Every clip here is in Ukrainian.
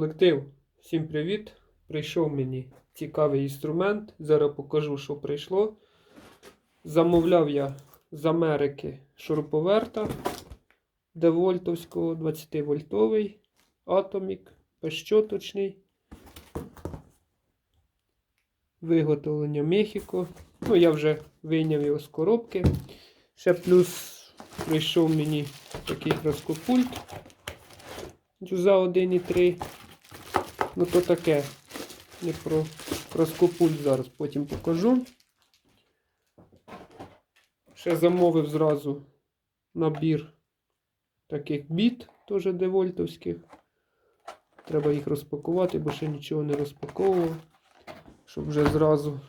Колектив, всім привіт! Прийшов мені цікавий інструмент. Зараз покажу, що прийшло. Замовляв я з Америки шуруповерта девольтовського 20-вольтовий атомік, безщоточний. Виготовлення Мехіко. Ну, я вже вийняв його з коробки. Ще плюс прийшов мені такий краскопульт. Дюза 1,3. Ну то таке. Не про краскопульт зараз потім покажу. Ще замовив зразу набір таких біт, теж девольтовських. Треба їх розпакувати, бо ще нічого не розпаковував. Щоб вже зразу.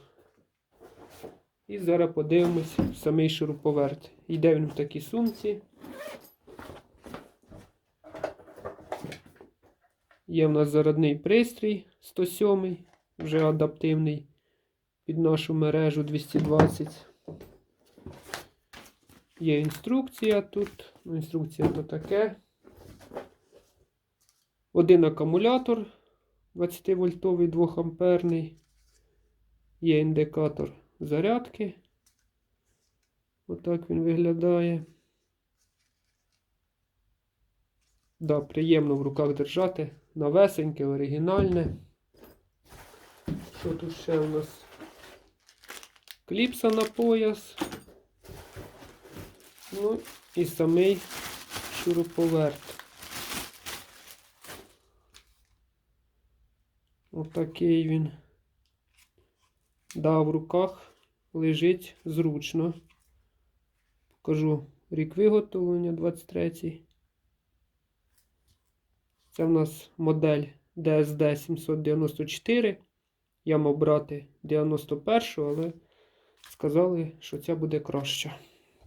І зараз подивимось самий шуруповерт. Йде він в такій сумці. Є в нас зарядний пристрій 107, вже адаптивний під нашу мережу 220. Є інструкція тут. Ну, інструкція то таке. Один акумулятор 20 вольтовий 2 амперний. Є індикатор зарядки. Отак він виглядає. Да, приємно в руках держати. Новесеньке, оригінальне. Що тут ще у нас? Кліпса на пояс. Ну і самий шуруповерт. Отакий він. Да, в руках лежить зручно. Покажу рік виготовлення 23. Це в нас модель DSD 794. Я мав брати 91, але сказали, що ця буде краща.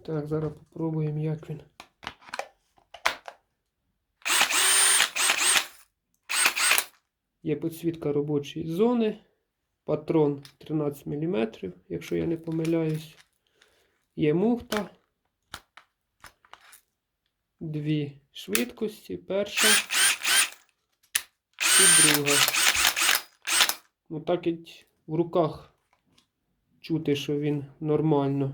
Так, зараз попробуємо, як він. Є підсвітка робочої зони. Патрон 13 мм, якщо я не помиляюсь. Є муфта. Дві швидкості. Перша і друга. Ну так в руках чути, що він нормально.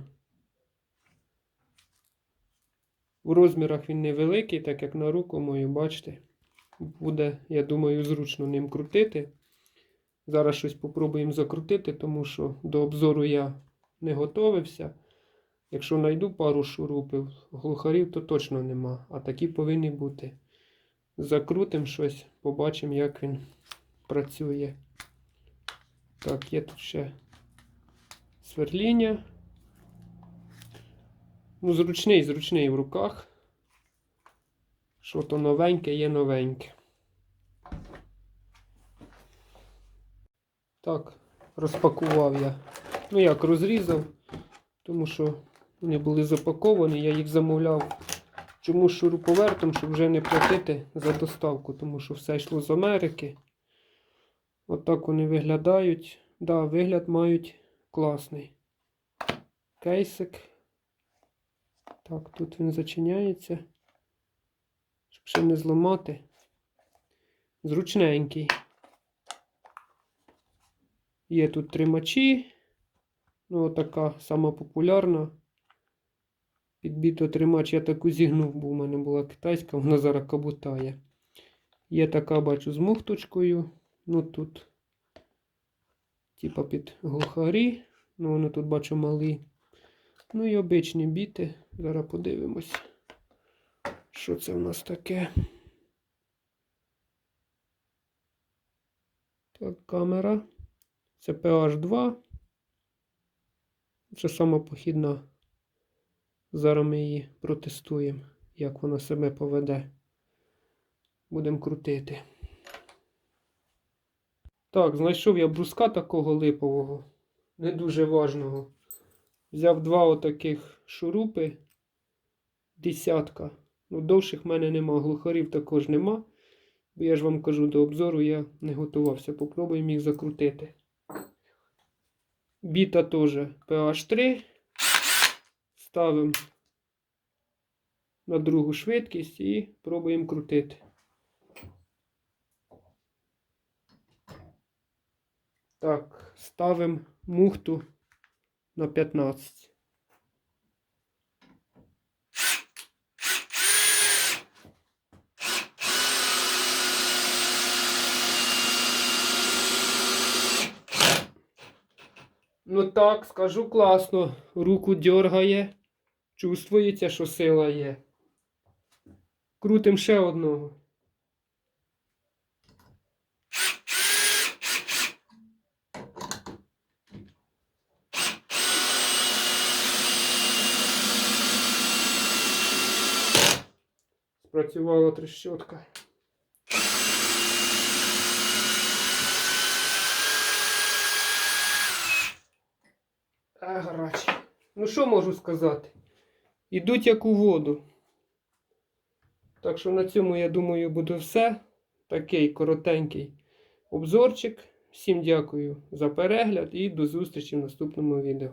В розмірах він невеликий, так як на руку мою, бачите. Буде, я думаю, зручно ним крутити. Зараз щось попробуємо закрутити, тому що до обзору я не готовився. Якщо знайду пару шурупів, глухарів, то точно нема. А такі повинні бути. Закрутимо щось, побачимо, як він працює. Так, є тут ще сверління. Ну, зручний, зручний в руках. Що то новеньке, є новеньке. Так, розпакував я. Ну як розрізав, тому що вони були запаковані, я їх замовляв чому шуруповертом, щоб вже не платити за доставку, тому що все йшло з Америки. Отак вони виглядають. Да, вигляд мають класний. Кейсик. Так, тут він зачиняється. Щоб ще не зламати. Зручненький. Є тут тримачі. Ну, така сама популярна. Підбіто тримач, я таку зігнув, бо в мене була китайська, вона зараз кабутає. Є така, бачу, з мухточкою. Ну тут, типа під глухарі. Ну, вони тут бачу малі. Ну і обичні біти. Зараз подивимось, що це в нас таке. Так, камера. Це PH2. Це сама похідна. Зараз ми її протестуємо, як вона себе поведе. Будемо крутити. Так, знайшов я бруска такого липового, не дуже важного. Взяв два отаких шурупи. Десятка. Ну, довших в мене нема, глухарів також нема. Бо я ж вам кажу, до обзору я не готувався. Попробуємо їх закрутити. Біта теж PH3. Ставимо на другу швидкість і пробуємо крутити. Так, ставимо мухту на 15. Ну так, скажу класно. Руку дергає. Чувствується, що сила є. Крутим ще одного. Спрацювала трещотка. А, гаряче. Ну що можу сказати? Ідуть як у воду. Так що на цьому, я думаю, буде все. Такий коротенький обзорчик. Всім дякую за перегляд і до зустрічі в наступному відео.